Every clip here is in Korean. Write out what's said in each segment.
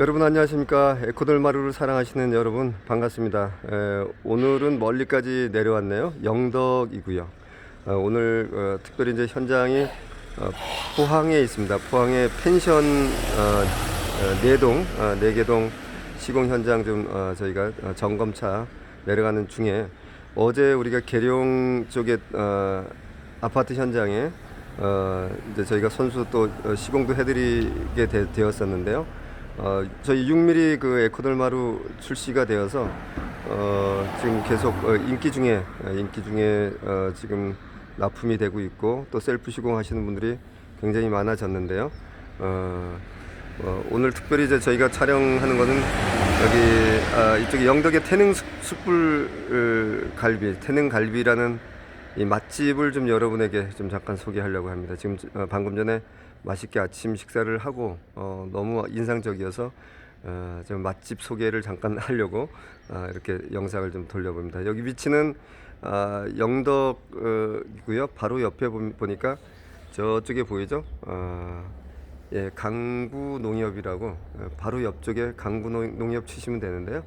여러분 안녕하십니까? 에코돌마루를 사랑하시는 여러분 반갑습니다. 에, 오늘은 멀리까지 내려왔네요. 영덕이고요. 어, 오늘 어, 특별히 이제 현장이 어, 포항에 있습니다. 포항의 펜션 어, 어, 네동 어, 네개동 시공 현장 좀 어, 저희가 어, 점검차 내려가는 중에 어제 우리가 계룡 쪽에 어, 아파트 현장에 어, 이제 저희가 선수 또 어, 시공도 해드리게 되, 되었었는데요. 어, 저희 6mm 그 에코돌마루 출시가 되어서 어, 지금 계속 어, 인기 중에 어, 인기 중에 어, 지금 납품이 되고 있고 또 셀프 시공하시는 분들이 굉장히 많아졌는데요. 어, 어, 오늘 특별히 이제 저희가 촬영하는 거는 여기 아, 이쪽에 영덕의 숯- 숯불 어, 갈비, 태릉 갈비라는 이 맛집을 좀 여러분에게 좀 잠깐 소개하려고 합니다. 지금 어, 방금 전에 맛있게 아침 식사를 하고 어, 너무 인상적이어서 어, 좀 맛집 소개를 잠깐 하려고 아, 이렇게 영상을 좀 돌려봅니다. 여기 위치는 아, 영덕이고요. 바로 옆에 보- 보니까 저쪽에 보이죠? 아, 예, 강구 농협이라고 어, 바로 옆쪽에 강구 농- 농협 치시면 되는데요.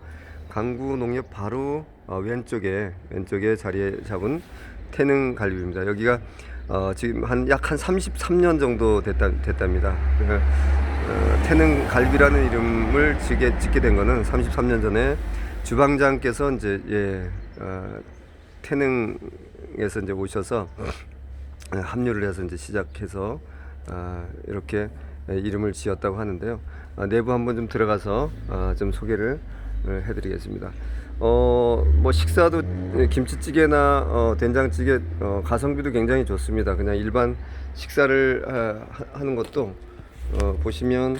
강구 농협 바로 어, 왼쪽에 왼쪽에 자리에 잡은 태릉 갈비입니다. 여기가 어, 지금 한 약 한 33년 정도 됐다 됐답니다. 그, 어, 태릉 갈비라는 이름을 짓게 짓게 된 거는 33년 전에 주방장께서 이제 예, 어, 태릉에서 이제 오셔서 어, 합류를 해서 이제 시작해서 아, 이렇게 예, 이름을 지었다고 하는데요. 아, 내부 한번 좀 들어가서 아, 좀 소개를 어, 해드리겠습니다. 어, 뭐 식사도 예, 김치찌개나 어, 된장찌개 어, 가성비도 굉장히 좋습니다. 그냥 일반 식사를 아, 하- 하는 것도 어, 보시면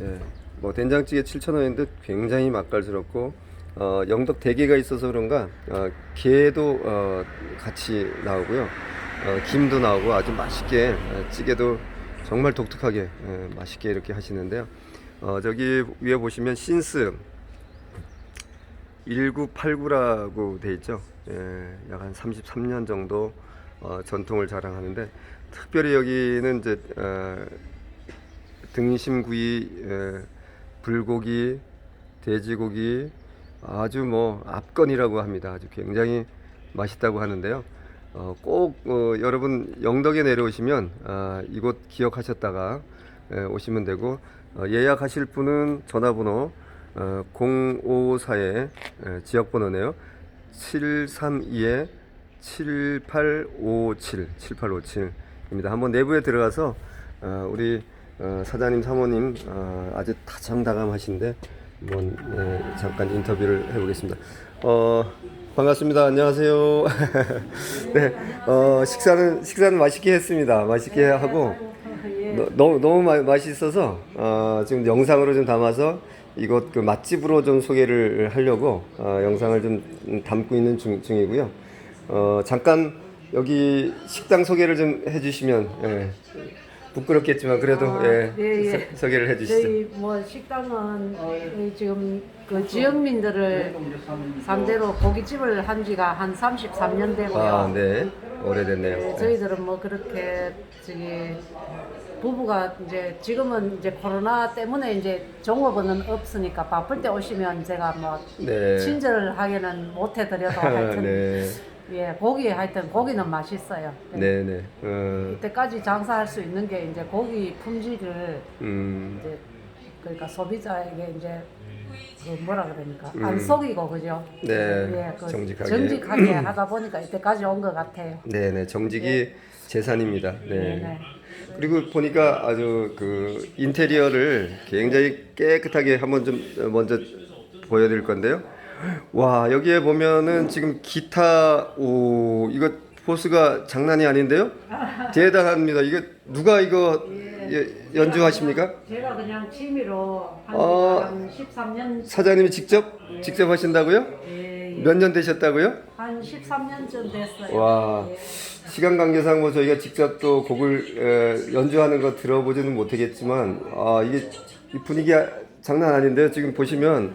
예, 뭐 된장찌개 7,000원인데 굉장히 맛깔스럽고 어, 영덕 대게가 있어서 그런가 어, 게도 어, 같이 나오고요. 어, 김도 나오고 아주 맛있게 어, 찌개도 정말 독특하게 예, 맛있게 이렇게 하시는데요. 어, 저기 위에 보시면 신스 1989라고 돼 있죠. 예, 약 한 33년 정도 어, 전통을 자랑하는데 특별히 여기는 이제 어, 등심구이, 에, 불고기, 돼지고기 아주 뭐 압권이라고 합니다. 아주 굉장히 맛있다고 하는데요. 어, 꼭 어, 여러분 영덕에 내려오시면 아, 이곳 기억하셨다가 에, 오시면 되고 어, 예약하실 분은 전화번호 어, 0554에 지역번호네요. 732에 7857 7857입니다. 한번 내부에 들어가서 어, 우리 어, 사장님 사모님 어, 아주 다정다감하신데 한번 예, 잠깐 인터뷰를 해보겠습니다. 어, 반갑습니다. 안녕하세요. 네, 어, 식사는 식사는 맛있게 했습니다. 맛있게 하고 너, 너무 너무 마, 맛있어서 어, 지금 영상으로 좀 담아서 이곳 그 맛집으로 좀 소개를 하려고 어, 영상을 좀 담고 있는 중, 중이고요. 어, 잠깐 여기 식당 소개를 좀 해주시면 예, 부끄럽겠지만 그래도 아, 예, 예, 예. 소, 소개를 해주시죠. 저희 뭐 식당은 이 지금 그 지역민들을 상대로 고깃집을 한 지가 한 33년 되고요. 아, 네, 오래됐네요. 네, 저희들은 뭐 그렇게 저기 부부가 이제 지금은 이제 코로나 때문에 이제 종업원은 없으니까 바쁠 때 오시면 제가 뭐 네. 친절을 하기는 못 해드려도 하여튼 네, 예 고기 하여튼 고기는 맛있어요. 네, 네. 어, 이때까지 장사할 수 있는 게 이제 고기 품질을 음, 이제 그러니까 소비자에게 이제 그 뭐라 그러니까 안 음. 속이고 그죠? 네, 예, 그 정직하게. 정직하게 하다 보니까 이때까지 온 것 같아요. 네, 네. 정직이 재산입니다. 네. 네. 그리고 보니까 아주 그 인테리어를 굉장히 깨끗하게 한번 좀 먼저 보여드릴 건데요. 와 여기에 보면은 지금 기타 오 이거 포스가 장난이 아닌데요? 대단합니다. 이거 누가 이거 예, 연주하십니까? 제가 그냥 취미로 한, 어. 한 13년 사장님이 직접 직접 하신다고요? 몇 년 되셨다고요? 한 13년 쯤 됐어요. 와 예. 시간 관계상 뭐 저희가 직접 또 곡을 에, 연주하는 거 들어보지는 못하겠지만 아 이게 이 분위기가 장난 아닌데요. 지금 보시면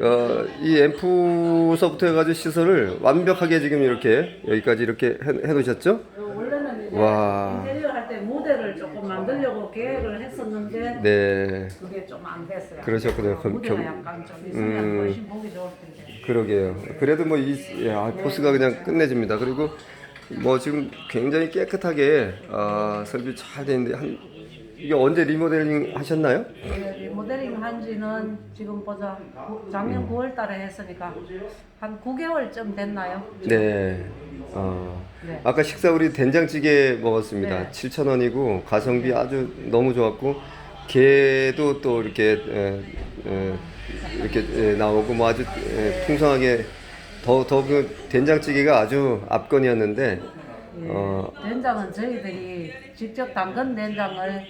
어, 이 앰프서부터 해가지고 시설을 완벽하게 지금 이렇게 여기까지 이렇게 해, 해놓으셨죠? 그 원래는 이제 와. 인테리어 할 때 무대를 조금 만들려고 계획을 했었는데 네. 그게 좀 안 됐어요. 그러셨군요. 그럼 무대가 경- 약간 좀 있으면 음. 훨씬 보기 좋을 텐데. 그러게요. 그래도 뭐 이 야, 포스가 그냥 끝내줍니다. 그리고 뭐 지금 굉장히 깨끗하게 아, 설비 잘돼 있는데 한 이게 언제 리모델링 하셨나요? 네, 리모델링 한 지는 지금 보자 구- 작년 9월 달에 했으니까 한 9개월쯤 됐나요? 네. 어, 네. 아까 식사 우리 된장찌개 먹었습니다. 네. 7,000원이고 가성비 아주 너무 좋았고 게도 또 이렇게 에, 에, 이렇게 에, 나오고 뭐 아주 에, 풍성하게 더 더 그 된장찌개가 아주 압권이었는데 예, 어, 된장은 저희들이 직접 담근 된장을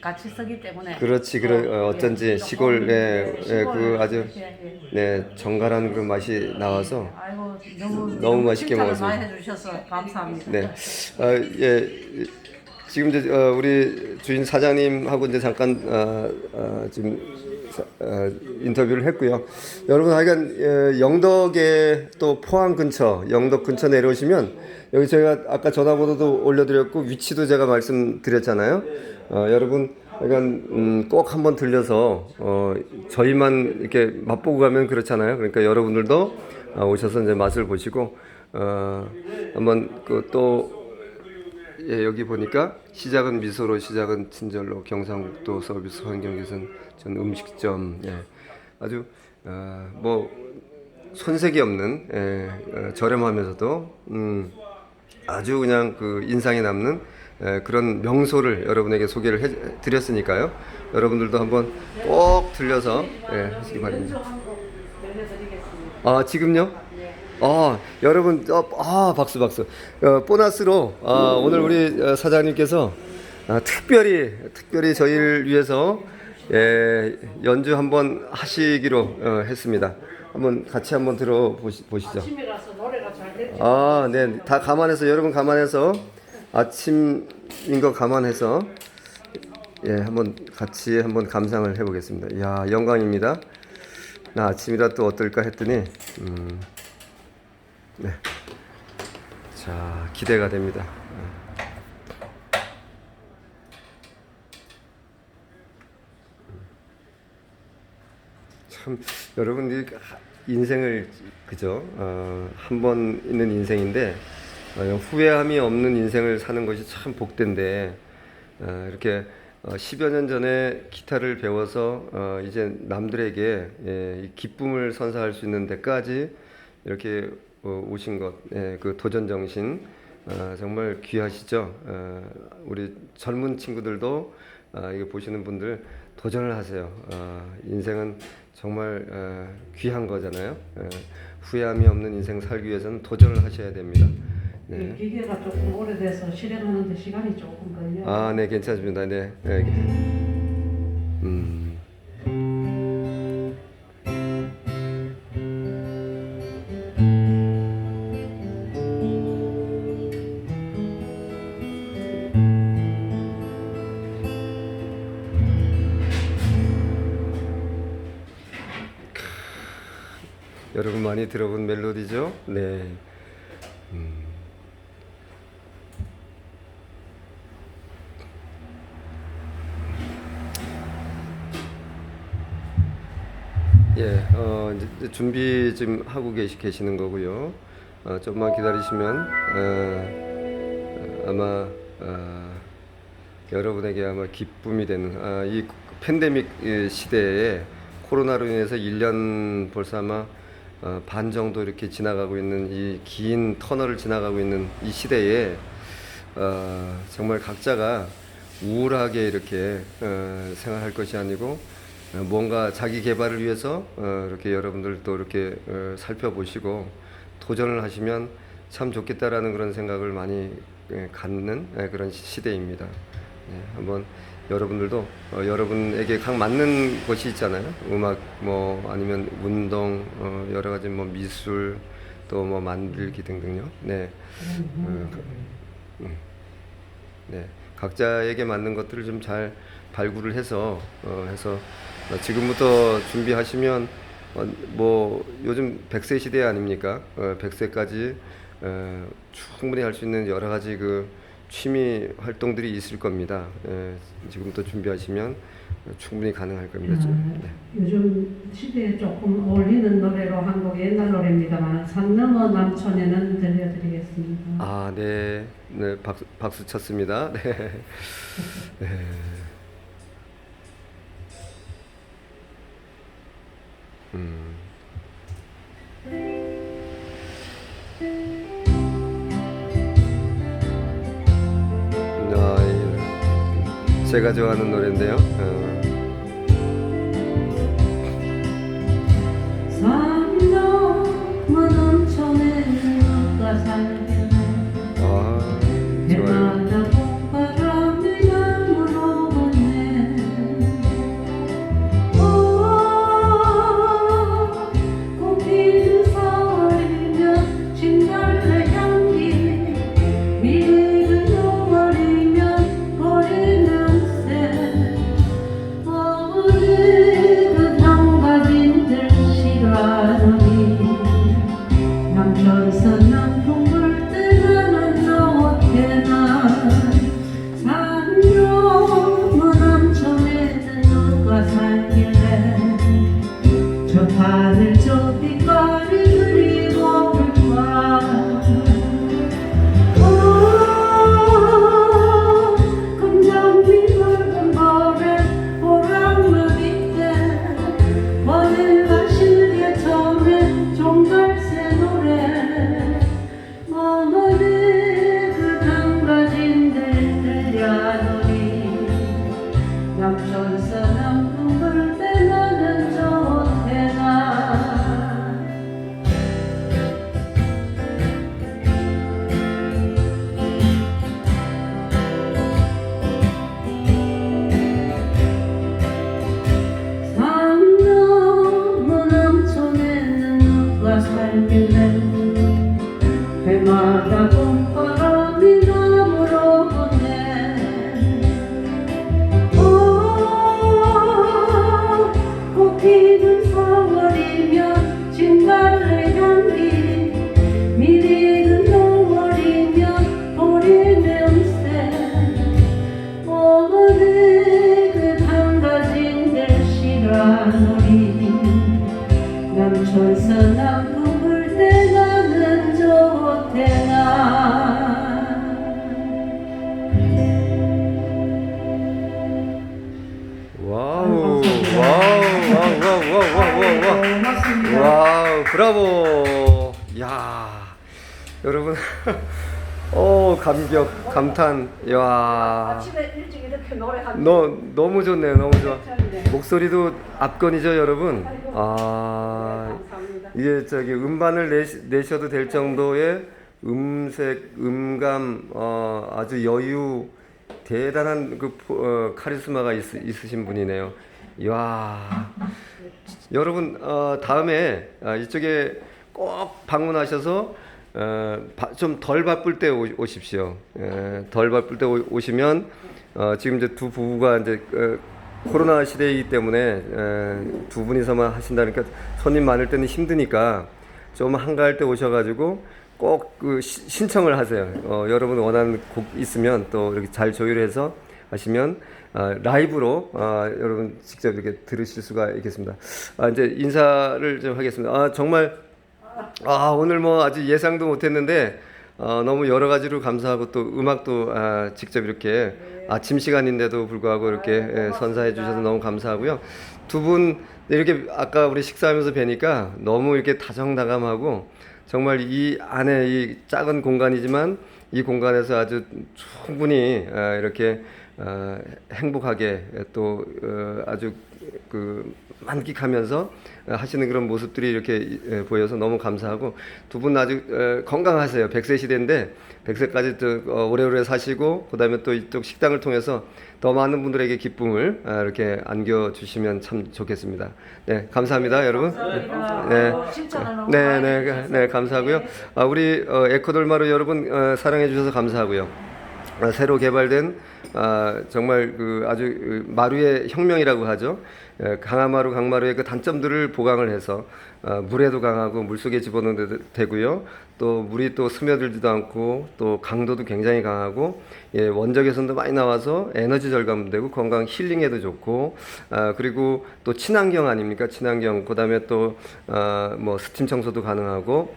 같이 쓰기 때문에 그렇지 그러 어, 예, 어쩐지 조금, 시골 예, 예, 그 아주 예, 예. 네 정갈한 그런 맛이 나와서 아이고 너무 너무 맛있게 먹었습니다. 많이 해주셔서 감사합니다. 네. 어, 예. 지금 이제 어, 우리 주인 사장님하고 이제 잠깐 어, 어, 지금 사- 어, 인터뷰를 했고요. 여러분 하여간 예, 영덕에 또 포항 근처, 영덕 근처 내려오시면 여기 제가 아까 전화번호도 올려드렸고 위치도 제가 말씀드렸잖아요. 어, 여러분 하여간 음, 꼭 한번 들려서 어, 저희만 이렇게 맛보고 가면 그렇잖아요. 그러니까 여러분들도 어, 오셔서 이제 맛을 보시고 어, 한번 그 또 예, 여기 보니까 시작은 미소로 시작은 친절로 경상북도 서비스 환경 개선 전 음식점 예, 아주 어, 뭐 손색이 없는 예, 어, 저렴하면서도 음, 아주 그냥 그 인상에 남는 예, 그런 명소를 여러분에게 소개를 해 드렸으니까요. 여러분들도 한번 꼭 들려서 예, 하시기 바랍니다. 아 지금요? 아 여러분 어, 아 박수 박수 어, 보너스로 아, 오늘 우리 어, 사장님께서 아, 특별히 특별히 저희를 위해서 예, 연주 한번 하시기로 어, 했습니다. 한번 같이 한번 들어 보시, 보시죠. 아침이라서 노래가 잘 됐죠. 아, 네, 다 감안해서 여러분 감안해서 아침인 거 감안해서 예, 한번 같이 한번 감상을 해보겠습니다. 이야, 영광입니다. 나 아침이라 또 어떨까 했더니, 음, 네, 자 기대가 됩니다. 참 여러분들이 인생을 그죠? 어, 한번 있는 인생인데 어, 후회함이 없는 인생을 사는 것이 참 복된데 어, 이렇게 어, 10여 년 전에 기타를 배워서 어, 이제 남들에게 예, 이 기쁨을 선사할 수 있는 데까지 이렇게 어, 오신 것, 예, 그 도전 정신 어, 정말 귀하시죠. 어, 우리 젊은 친구들도 어, 이거 보시는 분들 도전을 하세요. 어, 인생은 정말 어, 귀한 거잖아요. 어, 후회함이 없는 인생 살기 위해서는 도전을 하셔야 됩니다. 네. 기계가 조금 오래돼서 실행하는데 시간이 조금 걸려. 아, 네, 괜찮습니다. 네. 네. 많이 들어본 멜로디죠? 네. 예, 어, 이제 준비 지금 하고 계시, 계시는 거고요. 어, 좀만 기다리시면, 어, 어, 아마, 어, 여러분에게 아마 기쁨이 되는, 아, 이 팬데믹 이 시대에 코로나로 인해서 1년 벌써 아마 어, 반 정도 이렇게 지나가고 있는 이 긴 터널을 지나가고 있는 이 시대에 어, 정말 각자가 우울하게 이렇게 어, 생각할 것이 아니고 어, 뭔가 자기 개발을 위해서 어, 이렇게 여러분들도 이렇게 어, 살펴보시고 도전을 하시면 참 좋겠다라는 그런 생각을 많이 예, 갖는 예, 그런 시- 시대입니다. 예, 한번 여러분들도 어, 여러분에게 각 맞는 것이 있잖아요. 음악 뭐 아니면 운동 어, 여러 가지 뭐 미술 또 뭐 만들기 등등요. 네. 어, 그- 음. 네, 각자에게 맞는 것들을 좀 잘 발굴을 해서 어, 해서 어, 지금부터 준비하시면 어, 뭐 요즘 100세 시대 아닙니까? 어, 100세까지 어, 충분히 할 수 있는 여러 가지 그 취미 활동들이 있을 겁니다. 예, 지금부터 준비하시면 충분히 가능할 겁니다. 음. 네. 요즘 시대에 조금 어울리는 노래로 한곡 옛날 노래입니다만 산 너머 남촌에는 들려드리겠습니다. 아, 네. 네, 박수, 박수 쳤습니다. 네. 네. 음. 제가 좋아하는 노래인데요. 어. 아, 좋아요. 해마다 어 감격, 감탄. 야, 아침에 일찍 이렇게 노래하면 너 너무 좋네요, 너무 좋아. 목소리도 압권이죠, 여러분. 아, 감사합니다. 이게 저기 음반을 내시, 내셔도 될 정도의 음색, 음감, 어, 아주 여유, 대단한 그 포- 어, 카리스마가 있, 있으신 분이네요. 이야, 여러분 어, 다음에 아, 이쪽에 꼭 방문하셔서 어, 좀 덜 바쁠 때 오, 오십시오. 예, 덜 바쁠 때 오, 시면 어, 지금 이제 두 부부가 이제 어, 코로나 시대이기 때문에 에, 두 분이서만 하신다니까 손님 많을 때는 힘드니까 좀 한가할 때 오셔가지고 꼭그 신청을 하세요. 어, 여러분 원하는 곡 있으면 또 이렇게 잘 조율해서 하시면 아, 라이브로 아, 여러분 직접 이렇게 들으실 수가 있겠습니다. 아, 이제 인사를 좀 하겠습니다. 아, 정말 아 오늘 뭐 아주 예상도 못했는데 어, 너무 여러 가지로 감사하고 또 음악도 아, 직접 이렇게 아침 시간인데도 불구하고 이렇게 예, 선사해 주셔서 너무 감사하고요. 두 분 이렇게 아까 우리 식사하면서 뵈니까 너무 이렇게 다정다감하고 정말 이 안에 이 작은 공간이지만 이 공간에서 아주 충분히 아, 이렇게 아, 행복하게 또 어, 아주 그 만끽하면서 하시는 그런 모습들이 이렇게 예, 보여서 너무 감사하고 두 분 아주 어, 건강하세요. 100세 시대인데 100세까지 또 어, 오래오래 사시고 그다음에 또 이쪽 식당을 통해서 더 많은 분들에게 기쁨을 아, 이렇게 안겨 주시면 참 좋겠습니다. 네, 감사합니다, 여러분. 네. 칭찬을 너무 네, 많이 네, 해주셔서. 네, 감사하고요. 아, 우리 어, 에코돌마루 여러분 어, 사랑해 주셔서 감사하고요. 아, 새로 개발된 아, 정말 그 아주 그 마루의 혁명이라고 하죠. 예, 강화마루, 강마루의 그 단점들을 보강을 해서 아, 물에도 강하고 물 속에 집어넣어도 되고요. 또 물이 또 스며들지도 않고 또 강도도 굉장히 강하고 예, 원적외선도 많이 나와서 에너지 절감도 되고 건강 힐링에도 좋고 아, 그리고 또 친환경 아닙니까? 친환경 그다음에 또뭐 스팀 청소도 가능하고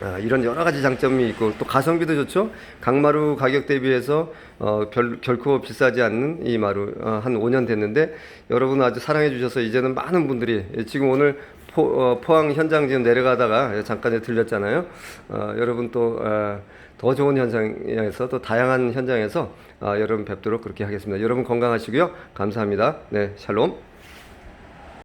아, 이런 여러 가지 장점이 있고 또 가성비도 좋죠. 강마루 가격 대비해서 어, 별, 결코 비싸지 않는 이 마루 어, 한 5년 됐는데 여러분 아주 사랑해 주셔서 이제는 많은 분들이 예, 지금 오늘 포, 어, 포항 현장 지금 내려가다가 잠깐 이제 들렸잖아요. 어, 여러분 또 어, 더 좋은 현장에서 또 다양한 현장에서 어, 여러분 뵙도록 그렇게 하겠습니다. 여러분 건강하시고요. 감사합니다. 네, 샬롬.